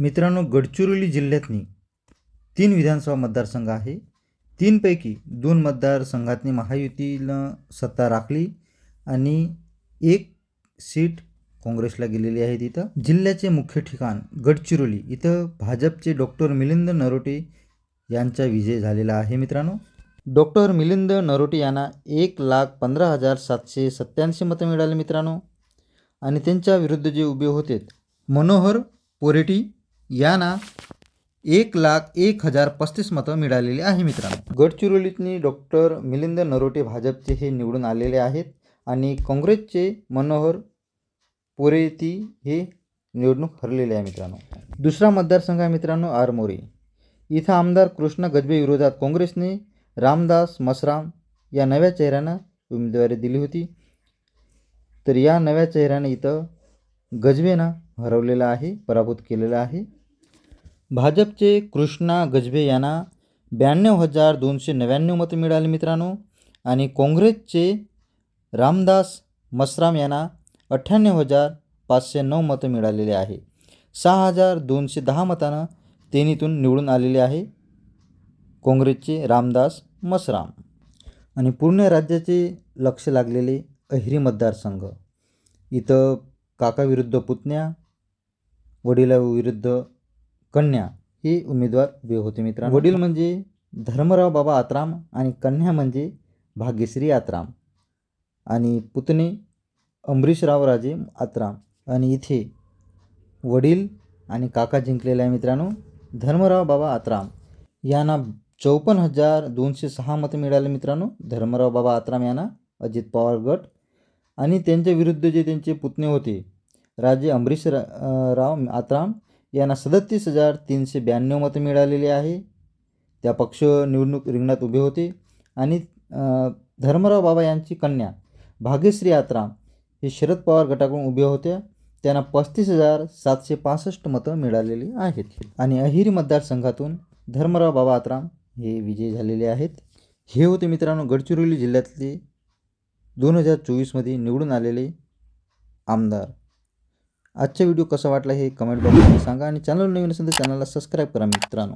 मित्रांनो गडचिरोली जिल्ह्यातनी तीन विधानसभा मतदारसंघ आहे. तीनपैकी दोन मतदारसंघातनी महायुतीनं सत्ता राखली आणि एक सीट काँग्रेसला गेलेली आहे तिथं. जिल्ह्याचे मुख्य ठिकाण गडचिरोली. इथं भाजपचे डॉक्टर मिलिंद नरोटे यांचा विजय झालेला आहे मित्रांनो. डॉक्टर मिलिंद नरोटे यांना एक लाख पंधरा हजार सातशे सत्त्याऐंशी मतं मिळाली मित्रांनो. आणि त्यांच्या विरुद्ध जे उभे होते मनोहर पोरेटी यांना एक लाख एक हजार पस्तीस मतं मिळालेली आहे मित्रांनो. गडचिरोलीतनी डॉक्टर मिलिंद नरोटे भाजपचे हे निवडून आलेले आहेत आणि काँग्रेसचे मनोहर पोरेती हे निवडणूक हरलेले आहे मित्रांनो. दुसरा मतदारसंघ आहे मित्रांनो आरमोरी. इथं आमदार कृष्ण गजबे विरोधात काँग्रेसने रामदास मसराम या नव्या चेहऱ्यानं उमेदवारी दिली होती. तर या नव्या चेहऱ्याने इथं गजबेनं हरवलेलं आहे पराभूत केलेलं आहे. भाजपचे कृष्णा गजबे यांना ब्याण्णव हजार दोनशे नव्याण्णव मतं मिळाले मित्रांनो. आणि काँग्रेसचे रामदास मसराम यांना अठ्ठ्याण्णव हजार पाचशे नऊ मतं मिळालेले आहे. सहा हजार दोनशे दहा मतानं तेनीतून निवडून आलेले आहे काँग्रेसचे रामदास मसराम आणि पूर्ण राज्याचे लक्ष लागलेले अहिरी मतदारसंघ इथं काकाविरुद्ध पुतण्या वडिलाविरुद्ध कन्या हे उमेदवार उभे होते मित्रांनो. वडील म्हणजे धर्मराव बाबा आत्राम आणि कन्या म्हणजे भाग्यश्री आत्राम. आणि पुतणे अंबरीशराव राजे आत्राम. आणि इथे वडील आणि काका जिंकलेला आहे मित्रांनो धर्मराव बाबा आत्राम. यांना चौपन्न हजार दोनशे सहा मतं मिळाले मित्रांनो धर्मराव बाबा आत्राम यांना अजित पवार गट. आणि त्यांच्या विरुद्ध जे त्यांचे पुतणे होते राजे अमरीश रा राव आत्राम यांना सदतीस हजार तीनशे ब्याण्णव मतं मिळालेली आहे. त्या पक्ष निवडणूक रिंगणात उभे होते. आणि धर्मराव बाबा यांची कन्या भाग्यश्री आत्राम हे शरद पवार गटाकडून उभ्या होत्या. त्यांना पस्तीस हजार सातशे पासष्ट मतं मिळालेली आहेत. आणि अहिरी मतदारसंघातून धर्मराव बाबा आत्राम हे विजयी झालेले आहेत. हे होते मित्रांनो गडचिरोली जिल्ह्यातले दोन हजार चोवीसमध्ये निवडून आलेले आमदार. आजचा व्हिडिओ कसा वाटला हे कमेंट बॉक्समध्ये सांगा आणि चॅनल नवीन असेल तर चॅनलला सबस्क्राईब करा मित्रांनो.